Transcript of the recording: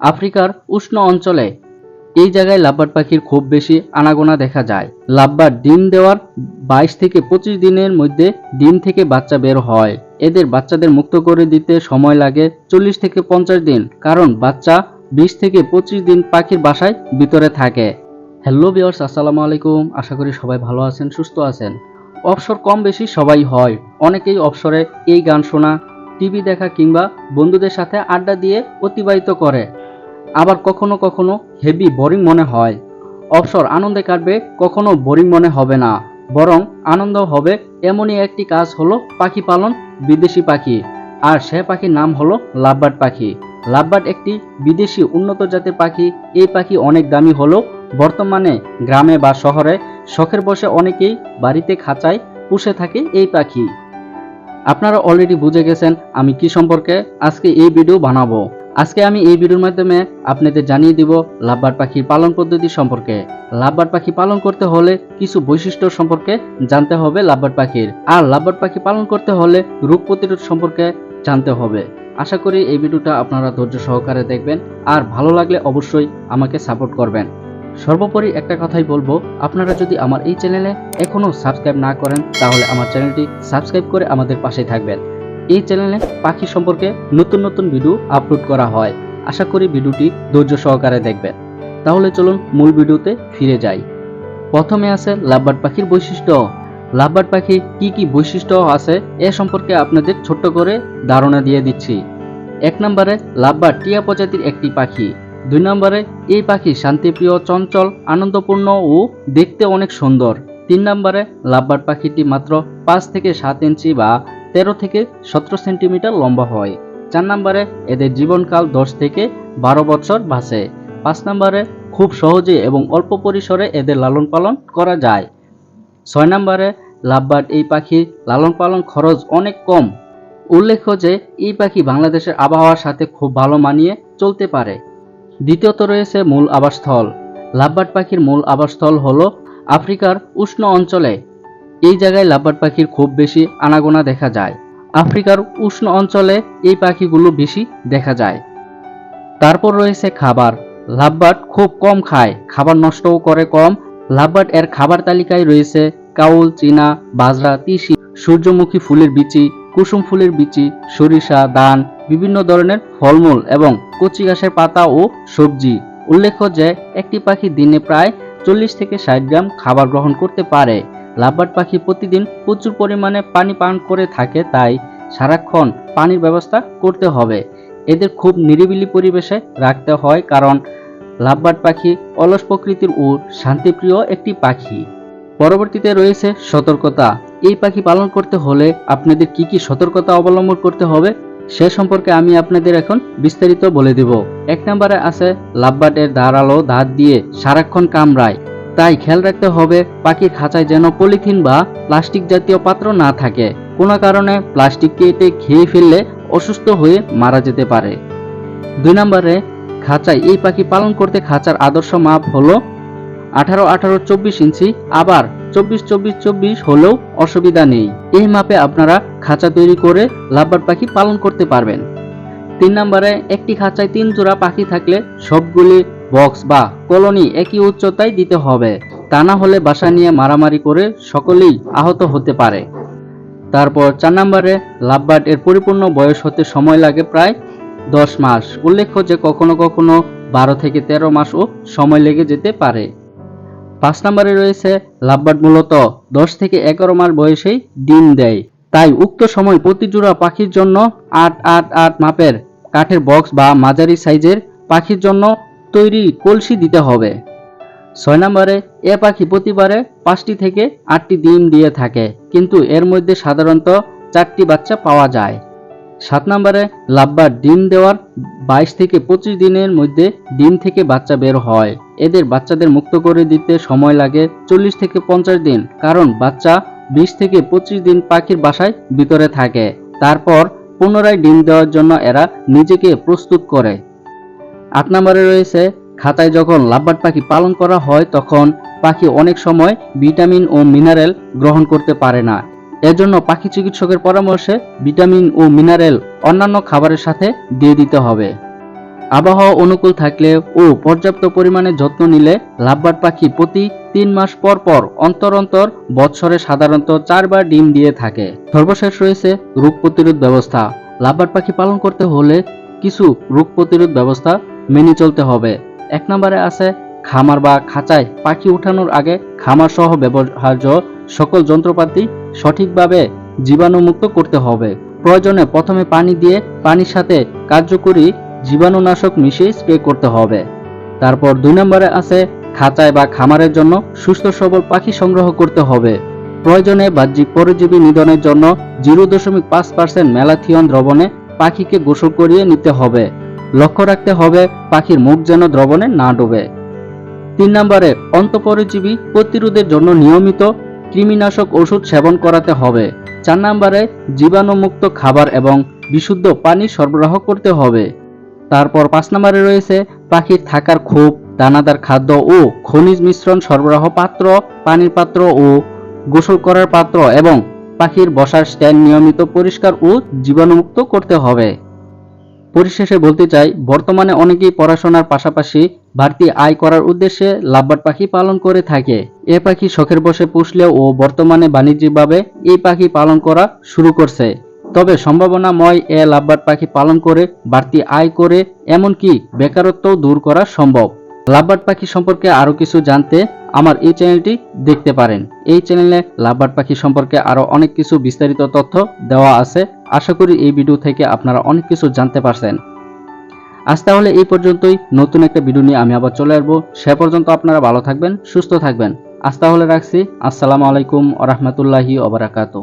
আফ্রিকার উষ্ণ অঞ্চলে এই জায়গায় লাভবার্ড পাখির খুব বেশি আনাগোনা দেখা যায়। লাভবার্ড ডিম দেওয়ার বাইশ থেকে পঁচিশ দিনের মধ্যে ডিম থেকে বাচ্চা বের হয়। এদের বাচ্চাদের মুক্ত করে দিতে সময় লাগে চল্লিশ থেকে পঞ্চাশ দিন, কারণ বাচ্চা বিশ থেকে পঁচিশ দিন পাখির বাসায় ভিতরে থাকে। হ্যালো বিয়ার্স আসসালামু আলাইকুম। আশা করি সবাই ভালো আছেন, সুস্থ আছেন। অবসর কম বেশি সবাই হয়। অনেকেই অবসরে এই গান শোনা, টিভি দেখা কিংবা বন্ধুদের সাথে আড্ডা দিয়ে অতিবাহিত করে। আবার কখনো কখনো হেভি বোরিং মনে হয়। অবসর আনন্দে কাটবে, কখনো বোরিং মনে হবে না। বরং আনন্দ হবে এমনই একটি কাজ হলো পাখি পালন, বিদেশি পাখি। আর সে পাখির নাম হলো লাভবার্ড পাখি। লাভবার্ড একটি বিদেশি উন্নত জাতের পাখি। এই পাখি অনেক দামি হলেও বর্তমানে গ্রামে বা শহরে শখের বসে অনেকেই বাড়িতে খাঁচায় পুষে থাকে এই পাখি। আপনারা অলরেডি বুঝে গেছেন আমি কি সম্পর্কে আজকে এই ভিডিও বানাবো। আজকে আমি এই ভিডিওর মাধ্যমে আপনাদের জানিয়ে দিব লাভবার্ড পাখির পালন পদ্ধতি সম্পর্কে। লাভবার পাখি পালন করতে হলে কিছু বৈশিষ্ট্য সম্পর্কে জানতে হবে লাভবার পাখির। আর লাভবার্ড পাখি পালন করতে হলে রোগ প্রতিরোধ সম্পর্কে জানতে হবে। আশা করি এই ভিডিওটা আপনারা ধৈর্য সহকারে দেখবেন আর ভালো লাগলে অবশ্যই আমাকে সাপোর্ট করবেন। সর্বোপরি একটা কথাই বলব, আপনারা যদি আমার এই চ্যানেলে এখনও সাবস্ক্রাইব না করেন তাহলে আমার চ্যানেলটি সাবস্ক্রাইব করে আমাদের পাশে থাকবেন। এই চ্যানেলে পাখি সম্পর্কে নতুন নতুন ভিডিও আপলোড করা হয়। আশা করি ভিডিওটি ধৈর্য সহকারে দেখবেন। তাহলে চলুন মূল ভিডিওতে ফিরে যাই। প্রথমে আছে লাভবার্ড পাখির বৈশিষ্ট্য। লাভবার্ড পাখির কি কি বৈশিষ্ট্য আছে এ সম্পর্কে আপনাদের ছোট্ট করে ধারণা দিয়ে দিচ্ছি। এক নম্বরে, লাভবার্ড টিয়া প্রজাতির একটি পাখি। দুই নম্বরে, এই পাখি শান্তিপ্রিয়, চঞ্চল, আনন্দপূর্ণ ও দেখতে অনেক সুন্দর। তিন নম্বরে, লাভবার্ড পাখিটি মাত্র পাঁচ থেকে সাত ইঞ্চি বা তেরো থেকে সতেরো সেন্টিমিটার লম্বা হয়। চার নম্বরে এদের জীবনকাল দশ থেকে বারো বছর বাঁচে। পাঁচ নম্বরে খুব সহজে এবং অল্প পরিসরে এদের লালন পালন করা যায়। ছয় নম্বরে লাভবার্ড এই পাখি লালন পালন খরচ অনেক কম। উল্লেখ্য যে, এই পাখি বাংলাদেশের আবহাওয়ার সাথে খুব ভালো মানিয়ে চলতে পারে। দ্বিতীয়ত রয়েছে মূল আবাসস্থল। লাভবার্ড পাখির মূল আবাসস্থল হল আফ্রিকার উষ্ণ অঞ্চলে। এই জায়গায় লাভবার্ড পাখির খুব বেশি আনাগোনা দেখা যায়। আফ্রিকার উষ্ণ অঞ্চলে এই পাখিগুলো বেশি দেখা যায়। তারপর রয়েছে খাবার। লাভবার্ড খুব কম খায়, খাবার নষ্টও করে কম। লাভবার্ড এর খাবার তালিকায় রয়েছে কাউল, চীনা, বাজরা, তিসি, সূর্যমুখী ফুলের বিচি, কুসুম ফুলের বিচি, সরিষা দান বিভিন্ন ধরনের ফলমূল এবং কচি ঘাসের পাতা ও সবজি। উল্লেখ্য যে একটি পাখি দিনে প্রায় চল্লিশ থেকে ষাট গ্রাম খাবার গ্রহণ করতে পারে। লাভবার্ড পাখি প্রতিদিন প্রচুর পরিমাণে পানি পান করে থাকে, তাই সারাক্ষণ পানির ব্যবস্থা করতে হবে। এদের খুব নিরিবিলি পরিবেশে রাখতে হয় কারণ লাভবার্ড পাখি অলস প্রকৃতির ও শান্তিপ্রিয় একটি পাখি। পরবর্তীতে রয়েছে সতর্কতা। এই পাখি পালন করতে হলে আপনাদের কি কি সতর্কতা অবলম্বন করতে হবে সে সম্পর্কে আমি আপনাদের এখন বিস্তারিত বলে দেব। এক নম্বরে আছে লাভবার্ডের ধারালো দাঁত দিয়ে সারাক্ষণ কামড়ায়। তাই খেয়াল রাখতে হবে পাখির খাঁচায় যেন পলিথিন বা প্লাস্টিক জাতীয় পাত্র না থাকে। কোনো কারণে প্লাস্টিক কেটে খেয়ে ফেললে অসুস্থ হয়ে মারা যেতে পারে। দুই নম্বরে, খাঁচায় এই পাখি পালন করতে খাঁচার আদর্শ মাপ হলো আঠারো আঠারো, চব্বিশ ইঞ্চি। আবার চব্বিশ চব্বিশ চব্বিশ হলেও অসুবিধা নেই। এই মাপে আপনারা খাঁচা তৈরি করে লাভবার পাখি পালন করতে পারবেন। তিন নম্বরে, একটি খাঁচায় তিন জোড়া পাখি থাকলে সবগুলি বক্স বা কলোনি একই উচ্চতায় দিতে হবে। তা না হলে বাসা নিয়ে মারামারি করে সকলেই আহত হতে পারে। তারপর চার নম্বরে, লাভবার্ড এর পরিপূর্ণ বয়স হতে সময় লাগে প্রায় দশ মাস। উল্লেখ্য যে কখনো কখনো বারো থেকে তেরো মাসও সময় লেগে যেতে পারে। পাঁচ নম্বরে রয়েছে, লাভবার্ড মূলত দশ থেকে এগারো মাস বয়সেই ডিম দেয়। তাই উক্ত সময় প্রতি জোড়া পাখির জন্য আট আট আট মাপের কাঠের বক্স বা মাঝারি সাইজের পাখির জন্য তৈরি কলসি দিতে হবে। ছয় নম্বরে, এ পাখি প্রতিবারে পাঁচটি থেকে আটটি ডিম দিয়ে থাকে, কিন্তু এর মধ্যে সাধারণত চারটি বাচ্চা পাওয়া যায়। সাত নম্বরে, লাভবার ডিম দেওয়ার বাইশ থেকে পঁচিশ দিনের মধ্যে ডিম থেকে বাচ্চা বের হয়। এদের বাচ্চাদের মুক্ত করে দিতে সময় লাগে চল্লিশ থেকে পঞ্চাশ দিন, কারণ বাচ্চা বিশ থেকে পঁচিশ দিন পাখির বাসায় ভিতরে থাকে। তারপর পুনরায় ডিম দেওয়ার জন্য এরা নিজেকে প্রস্তুত করে। আট নম্বরে রয়েছে, খাতায় যখন লাভবার্ড পাখি পালন করা হয়, তখন পাখি অনেক সময় ভিটামিন ও মিনারেল গ্রহণ করতে পারে না। এজন্য পাখি চিকিৎসকের পরামর্শে ভিটামিন ও মিনারেল অন্যান্য খাবারের সাথে দিয়ে দিতে হবে। আবহাওয়া অনুকূল থাকলে ও পর্যাপ্ত পরিমাণে যত্ন নিলে লাভবার্ড পাখি প্রতি তিন মাস পর পর অন্তর অন্তর বৎসরে সাধারণত চারবার ডিম দিয়ে থাকে। সর্বশেষ রয়েছে রোগ প্রতিরোধ ব্যবস্থা। লাভবার্ড পাখি পালন করতে হলে কিছু রোগ প্রতিরোধ ব্যবস্থা মেনে চলতে হবে। এক নম্বরে আছে খামার বা খাঁচায় পাখি উঠানোর আগে খামার সহ ব্যবহার্য সকল যন্ত্রপাতি সঠিকভাবে জীবাণুমুক্ত করতে হবে। প্রয়োজনে প্রথমে পানি দিয়ে পানির সাথে কার্যকরী জীবাণুনাশক মিশিয়ে স্প্রে করতে হবে। তারপর দুই নম্বরে আছে খাঁচায় বা খামারের জন্য সুস্থ সবল পাখি সংগ্রহ করতে হবে। প্রয়োজনে বাহ্যিক পরজীবী নিধনের জন্য জিরো দশমিক পাঁচ পার্সেন্ট ম্যালাথিয়ন দ্রবণে পাখিকে গোসল করিয়ে নিতে হবে। লক্ষ্য রাখতে হবে পাখির মুখ যেন দ্রবণে না ডোবে। তিন নম্বরে, অন্তঃপরজীবী প্রতিরোধের জন্য নিয়মিত কৃমিনাশক ওষুধ সেবন করাতে হবে। চার নম্বরে, জীবাণুমুক্ত খাবার এবং বিশুদ্ধ পানি সরবরাহ করতে হবে। তারপর পাঁচ নম্বরে রয়েছে, পাখির থাকার খোপ দানাদার খাদ্য ও খনিজ মিশ্রণ সরবরাহ পাত্র, পানির পাত্র ও গোসল করার পাত্র এবং পাখির বসার স্ট্যান্ড নিয়মিত পরিষ্কার ও জীবাণুমুক্ত করতে হবে। পরিশেষে বলতে চাই, বর্তমানে অনেকেই পড়াশোনার পাশাপাশি বাড়তি আয় করার উদ্দেশ্যে লাভবার্ড পাখি পালন করে থাকে। এ পাখি শখের বসে পুষলেও ও বর্তমানে বাণিজ্যিকভাবে এই পাখি পালন করা শুরু করছে। তবে সম্ভাবনাময় এ লাভবার্ড পাখি পালন করে বাড়তি আয় করে এমনকি বেকারত্বও দূর করা সম্ভব। লাভবার্ড পাখি সম্পর্কে আরও কিছু জানতে আমার এই চ্যানেলটি দেখতে পারেন। এই চ্যানেলে লাভবার্ড পাখি সম্পর্কে আরও অনেক কিছু বিস্তারিত তথ্য দেওয়া আছে। আশা করি এই ভিডিও থেকে আপনারা অনেক কিছু জানতে পারছেন। আজ তাহলে এই পর্যন্তই। নতুন একটা ভিডিও নিয়ে আমি আবার চলে আসব। সে পর্যন্ত আপনারা ভালো থাকবেন, সুস্থ থাকবেন। আজ তাহলে রাখছি। আসসালামু আলাইকুম আ রহমতুল্লাহি ওবরাকাতু